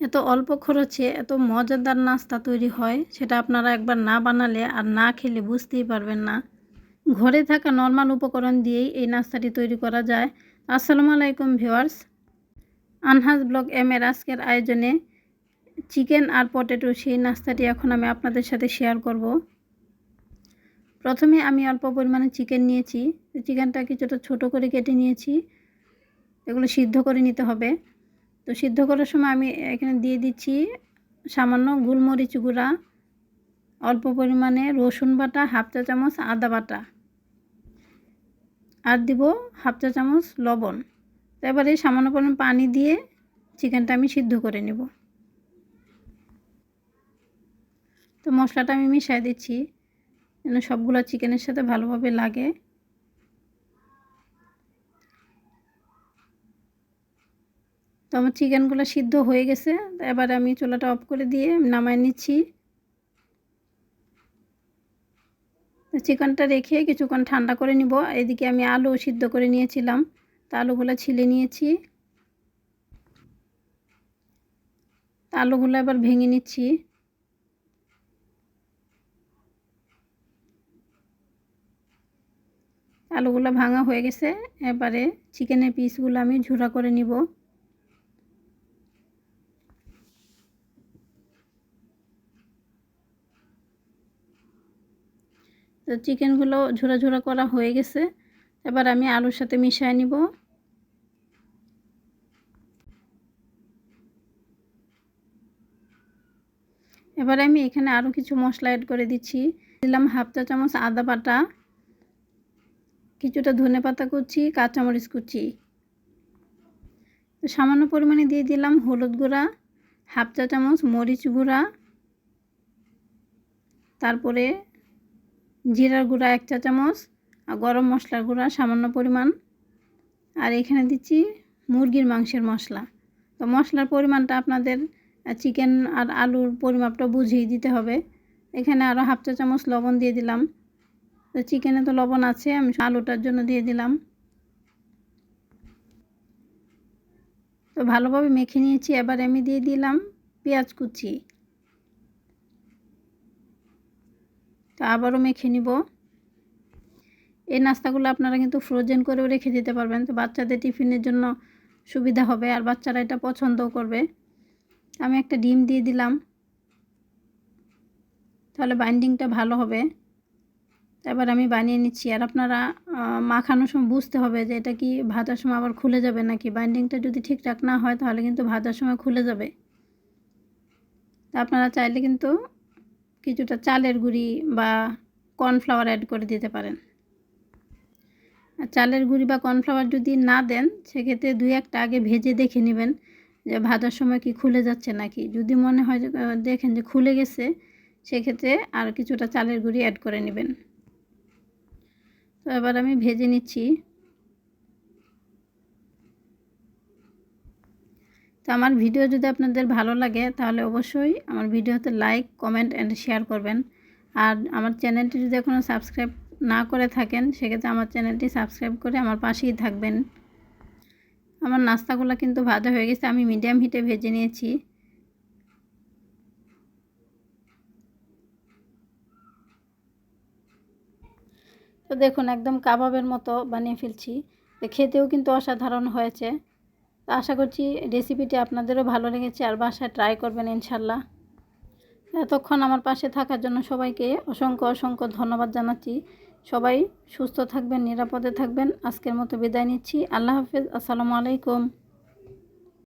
এত অল্প খরচে এত মজাদার নাস্তা তৈরি হয়, সেটা আপনারা একবার না বানালে আর না খেলে বুঝতেই পারবেন না। ঘরে থাকা নর্মাল উপকরণ দিয়েই এই নাস্তাটি তৈরি করা যায়। আসসালামু আলাইকুম ভিওয়ার্স আনহাজ ব্লগ এম এর আজকের আয়োজনে চিকেন আর পটেটো, সেই নাস্তাটি এখন আমি আপনাদের সাথে শেয়ার করব। প্রথমে আমি অল্প পরিমাণে চিকেন নিয়েছি। চিকেনটা কিছুটা ছোট করে কেটে নিয়েছি। এগুলো সিদ্ধ করে নিতে হবে। তো সিদ্ধ করার সময় আমি এখানে দিয়ে দিচ্ছি সামান্য গোলমরিচ গুঁড়া, অল্প পরিমাণে রসুন বাটা, হাফ চা চামচ আদা বাটা, আর দিব হাফ চা চামচ লবণ। তো এবারে সামান্য পরিমাণ পানি দিয়ে চিকেনটা আমি সিদ্ধ করে নেব। তো মশলাটা আমি মিশিয়ে দিচ্ছি, যেন সবগুলো চিকেনের সাথে ভালোভাবে লাগে। আমার চিকেনগুলো সিদ্ধ হয়ে গেছে। এবার আমি চুলাটা অফ করে দিয়ে নামাই নিচ্ছি। চিকেনটা রেখে কিছুক্ষণ ঠান্ডা করে নিব। এদিকে আমি আলু সিদ্ধ করে নিয়েছিলাম। তা আলুগুলো ছিলে নিয়েছি। আলুগুলো এবার ভেঙে নিচ্ছি। আলুগুলো ভাঙা হয়ে গেছে। এবারে চিকেনের পিসগুলো আমি ঝুরা করে নিব। তো চিকেনগুলো ঝোড়া ঝোড়া করা হয়ে গেছে। এবার আমি আলুর সাথে মিশিয়ে নিব। এবার আমি এখানে আরও কিছু মশলা অ্যাড করে দিচ্ছি। দিলাম হাফ চা চামচ আদা বাটা, কিছুটা ধনে পাতা কুচি, কাঁচামরিচ কুচি। সামান্য পরিমাণে দিয়ে দিলাম হলুদ গুঁড়া, হাফ চা চামচ মরিচ গুঁড়া, তারপরে জিরার গুঁড়া এক চা চামচ আর গরম মশলার গুঁড়া সামান্য পরিমাণ। আর এখানে দিচ্ছি মুরগির মাংসের মশলা। তো মশলার পরিমাণটা আপনাদের চিকেন আর আলুর পরিমাপটা বুঝিয়ে দিতে হবে। এখানে আরও হাফ চা চামচ লবণ দিয়ে দিলাম। তো চিকেনে তো লবণ আছে, আমি আলুটার জন্য দিয়ে দিলাম। তো ভালোভাবে মেখে নিয়েছি। এবার আমি দিয়ে দিলাম পেঁয়াজ কুচি। তো আবারও মেখে নিব। এই নাস্তাগুলো আপনারা কিন্তু ফ্রোজেন করেও রেখে দিতে পারবেন। তো বাচ্চাদের টিফিনের জন্য সুবিধা হবে আর বাচ্চারা এটা পছন্দও করবে। আমি একটা ডিম দিয়ে দিলাম। তাহলে বাইন্ডিংটা ভালো হবে। এবার আমি বানিয়ে নিচ্ছি। আর আপনারা মাখানোর সময় বুঝতে হবে যে এটা কি ভাজার সময় আবার খুলে যাবে নাকি? বাইন্ডিংটা যদি ঠিকঠাক না হয় তাহলে কিন্তু ভাজার সময় খুলে যাবে। তা আপনারা চাইলে কিন্তু কিছুটা চালের গুঁড়ি বা কর্নফ্লাওয়ার অ্যাড করে দিতে পারেন। আর চালের গুঁড়ি বা কর্নফ্লাওয়ার যদি না দেন, সেক্ষেত্রে দুই একটা আগে ভেজে দেখে নেবেন যে ভাজার সময় কি খুলে যাচ্ছে নাকি। যদি মনে হয় দেখেন যে খুলে গেছে, সেক্ষেত্রে আর কিছুটা চালের গুঁড়ি অ্যাড করে নেবেন। তো এবার আমি ভেজে নিচ্ছি। তো আমার ভিডিও যদি আপনাদের ভালো লাগে, তাহলে অবশ্যই আমার ভিডিওতে লাইক কমেন্ট অ্যান্ড শেয়ার করবেন। আর আমার চ্যানেলটি যদি এখনও সাবস্ক্রাইব না করে থাকেন, সেক্ষেত্রে আমার চ্যানেলটি সাবস্ক্রাইব করে আমার পাশেই থাকবেন। আমার নাস্তাগুলো কিন্তু ভাজা হয়ে গেছে, আমি মিডিয়াম হিটে ভেজে নিয়েছি। তো দেখুন, একদম কাবাবের মতো বানিয়ে ফেলছি। খেতেও কিন্তু অসাধারণ হয়েছে। তো আশা করছি রেসিপিটি আপনাদেরও ভালো লেগেছে, আর বাসায় ট্রাই করবেন ইনশাল্লাহ। এতক্ষণ আমার পাশে থাকার জন্য সবাইকে অসংখ্য অসংখ্য ধন্যবাদ জানাচ্ছি। সবাই সুস্থ থাকবেন, নিরাপদে থাকবেন। আজকের মতো বিদায় নিচ্ছি। আল্লাহ হাফেজ, আসসালামু আলাইকুম।